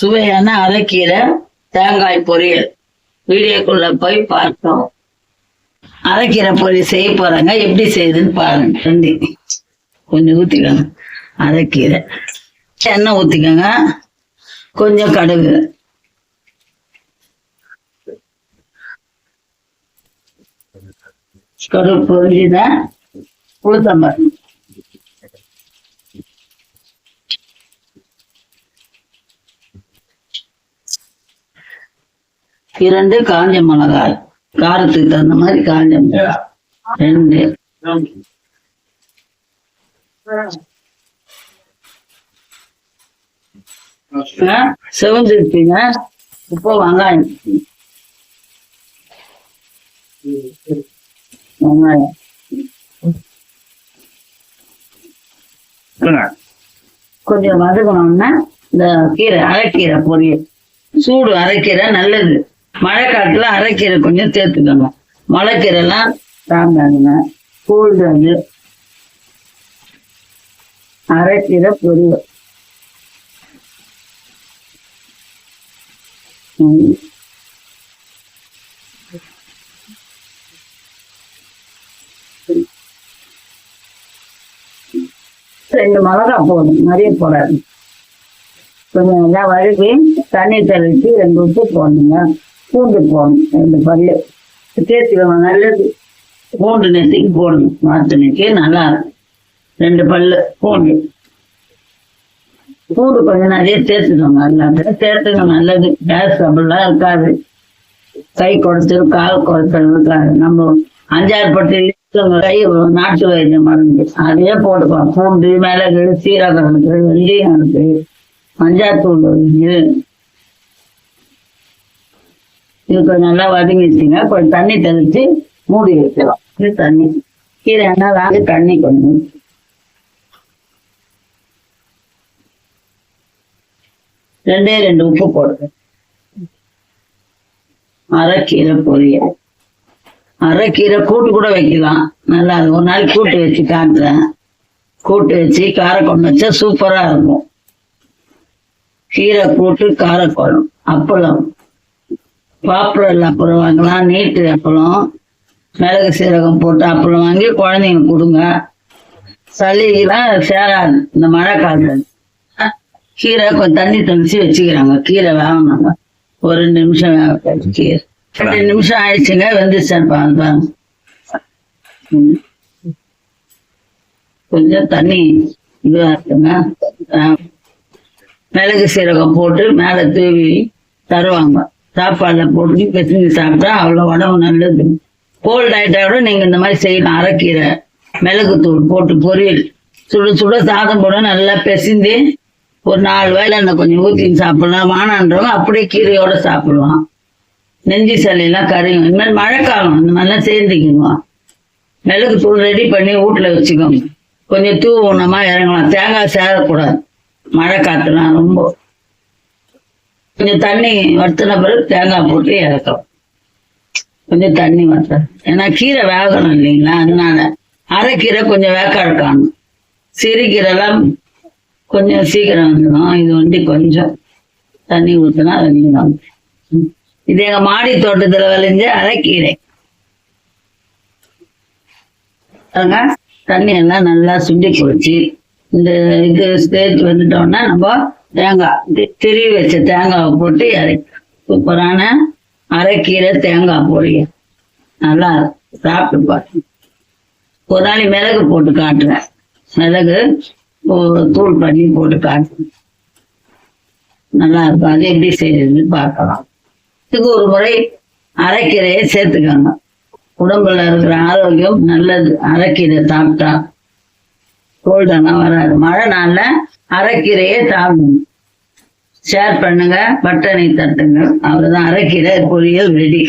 சுவையான அரைக்கீரை தேங்காய் பொரியல். வீடியோக்குள்ள போய் பார்த்தோம். அரைக்கீரை பொரியல் செய்ய போறாங்க. எப்படி செய்யுதுன்னு பாருங்க. ரெண்டு. கொஞ்சம் ஊத்திக்கோங்க. அரைக்கீரை. எண்ணெய் ஊத்திக்கோங்க. கொஞ்சம் கடுகு. கடுகு பொரிஞ்சுதான் உளுத்தம்பருப்பு. இரண்டு காஞ்ச மிளகாய் காரத்துக்கு தகுந்த மாதிரி காஞ்ச மிளகாய். ரெண்டு. செவந்துருப்பீங்க இப்போ வெங்காயம் வெங்காயம். கொஞ்சம் வதக்கணும்னா இந்த கீரை அரைக்கீரை பொரியல். சூடு அரைக்கீரை நல்லது. மழை காலத்துல அரைக்கீரை கொஞ்சம் சேர்த்துக்கோங்க மழைக்கீரைலாம் சாப்பிடாதுங்க கூழ்து அது அரைக்கீரை பொரியல். ரெண்டு மிளகா போதும். நிறைய போடாது. கொஞ்சம் நல்லா வழுவி தண்ணி தெளிச்சு ரெண்டு உப்பு போடணுங்க. பூண்டு போடணும் ரெண்டு பல்லு சேர்த்துக்கோங்க நல்லது. பூண்டு நெத்திக்கு போடணும். வாசனைக்கு நல்லா இருக்கும். ரெண்டு பல்லு பூண்டு. பூண்டு கொஞ்சம் நிறைய சேர்த்துக்கோங்க. எல்லாத்தையும் சேர்த்துக்க நல்லது. கேஸ் அப்படிலாம் இருக்காது. கை கொடுத்து கால் குறைச்சல் இருக்காது. நம்ம அஞ்சாறு பட்டு கை நாட்டு வைத்தியம் மருந்து அதையே போட்டுக்கலாம் பூண்டு மிளகு சீரகம் இருக்கு வெந்தயம் இருக்கு மஞ்சாத்தூள் இருக்கு இது கொஞ்சம் நல்லா வதங்கி வச்சுங்க கொஞ்சம் தண்ணி தெளிச்சு மூடி வைக்கலாம் இது தண்ணி. கீரை என்ன வாங்கி தண்ணி கொஞ்சம் ரெண்டே ரெண்டு உப்பு போடுங்க. அரைக்கீரை பொரியல். அரைக்கீரை கூட்டு கூட வைக்கலாம். நல்லா இருக்கும் ஒரு நாள் கூட்டு வச்சு காட்டுறேன். கூட்டு வச்சு காரக்குழம்பு வச்சா சூப்பரா இருக்கும். கீரை கூட்டு காரக்குழம்பு அப்பளம். பாப்புலர் அப்பளம் வாங்கலாம் நீட்டு அப்பளம் மிளகு சீரகம் போட்டு அப்பளம் வாங்கி குழந்தைங்களுக்கு கொடுங்க. சளிலாம் சேராது இந்த மழை காலத்துல. கீரை கொஞ்சம் தண்ணி தெளிச்சு வச்சுக்கிறாங்க கீரை வேகணுங்க ஒரு நிமிஷம் கீரை. ரெண்டு நிமிஷம் ஆயிடுச்சுங்க வெந்துச்சான்னு பாருங்க. கொஞ்சம் தண்ணி இதுவா இருக்குங்க. மிளகு சீரகம் போட்டு மேலே தூவி தருவாங்க. சாப்பாடை போட்டு பிசைஞ்சு சாப்பிட்டா அவ்வளோ உடம்பு நல்லது. கோல்ட் ஆயிட்டா கூட நீங்கள் இந்த மாதிரி செய்யலாம் அரைக்கீரை மிளகுத்தூள் போட்டு பொரியல். சுட சுட சாதம் போட நல்லா பிசைந்து ஒரு நாலு வேலை அந்த கொஞ்சம் ஊற்றி சாப்பிடலாம். வானான்றவங்க அப்படியே கீரையோட சாப்பிடலாம். நெஞ்சி சளியெல்லாம் கரையும். இந்த மாதிரி மழைக்காலம் இந்த மாதிரிலாம் சேர்ந்துக்கணும் மிளகு தூள் ரெடி பண்ணி வீட்டில் வச்சுக்கோங்க. கொஞ்சம் தூ ஊனமாக இறங்கலாம். தேங்காய் சேரக்கூடாது. மழை காற்றுலாம் ரொம்ப கொஞ்சம் தண்ணி வறுத்தின பிறகு தேங்காய் போட்டு இறக்கலாம் கொஞ்சம் தண்ணி வத்த ஏன்னா கீரை வேகணும் இல்லைங்களா? அதனால அரைக்கீரை கொஞ்சம் வேக்காடு காணும் சிறுகீரைலாம் கொஞ்சம் சீக்கிரம் வந்துடும். இது வந்து கொஞ்சம் தண்ணி ஊற்றினா வந்துடும் இது எங்க மாடி தோட்டத்துல விளைஞ்ச அரைக்கீரை தண்ணி எல்லாம் நல்லா சுண்டி குடிச்சு இந்த இது ஸ்டேஜ் வந்துட்டோம்னா நம்ம தேங்காய். தி- திருவி வச்ச தேங்காவை போட்டு இறக்கி. சூப்பரான அரைக்கீரை தேங்காய் பொரியல் நல்லா இருக்கும். சாப்பிட்டு பாருங்க. ஒரு நாளைக்கு மிளகு போட்டு காட்டுறேன். மிளகு தூள் பண்ணி போட்டு காட்டுறேன். நல்லா இருக்கும். அது எப்படி செய்யறதுன்னு பார்க்கலாம். இதுக்கு ஒரு முறை அரைக்கீரையை சேர்த்துக்கோங்க. உடம்புல இருக்கிற ஆரோக்கியம் நல்லது. அரைக்கீரை சாப்பிட்டா கோல்டெல்லாம் வராது. மழை நாளில் அரைக்கீரையே சாப்பிடணும். ஷேர் பண்ணுங்க பட்டனை தட்டுங்க. அவ்வளவுதான். அரைக்கீரை பொரியல் ரெடி